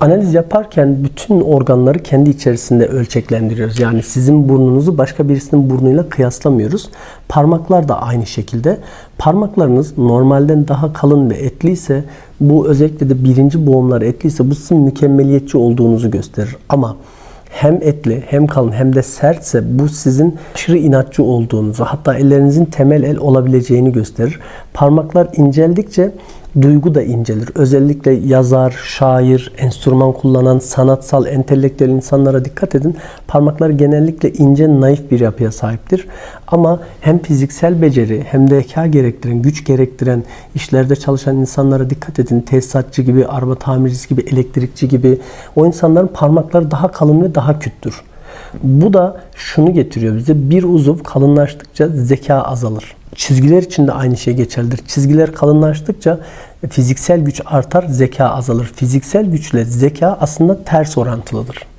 Analiz yaparken bütün organları kendi içerisinde ölçeklendiriyoruz. Yani sizin burnunuzu başka birisinin burnuyla kıyaslamıyoruz. Parmaklar da aynı şekilde. Parmaklarınız normalden daha kalın ve etliyse bu özellikle de birinci boğumlar etliyse bu sizin mükemmeliyetçi olduğunuzu gösterir. Ama hem etli hem kalın hem de sertse bu sizin aşırı inatçı olduğunuzu hatta ellerinizin temel el olabileceğini gösterir. Parmaklar inceldikçe duygu da incelir. Özellikle yazar, şair, enstrüman kullanan, sanatsal, entelektüel insanlara dikkat edin. Parmaklar genellikle ince, naif bir yapıya sahiptir. Ama hem fiziksel beceri hem de zeka gerektiren, güç gerektiren işlerde çalışan insanlara dikkat edin. Tesisatçı gibi, araba tamircisi gibi, elektrikçi gibi o insanların parmakları daha kalın ve daha küttür. Bu da şunu getiriyor bize. Bir uzuv kalınlaştıkça zeka azalır. Çizgiler için de aynı şey geçerlidir. Çizgiler kalınlaştıkça fiziksel güç artar, zeka azalır. Fiziksel güçle zeka aslında ters orantılıdır.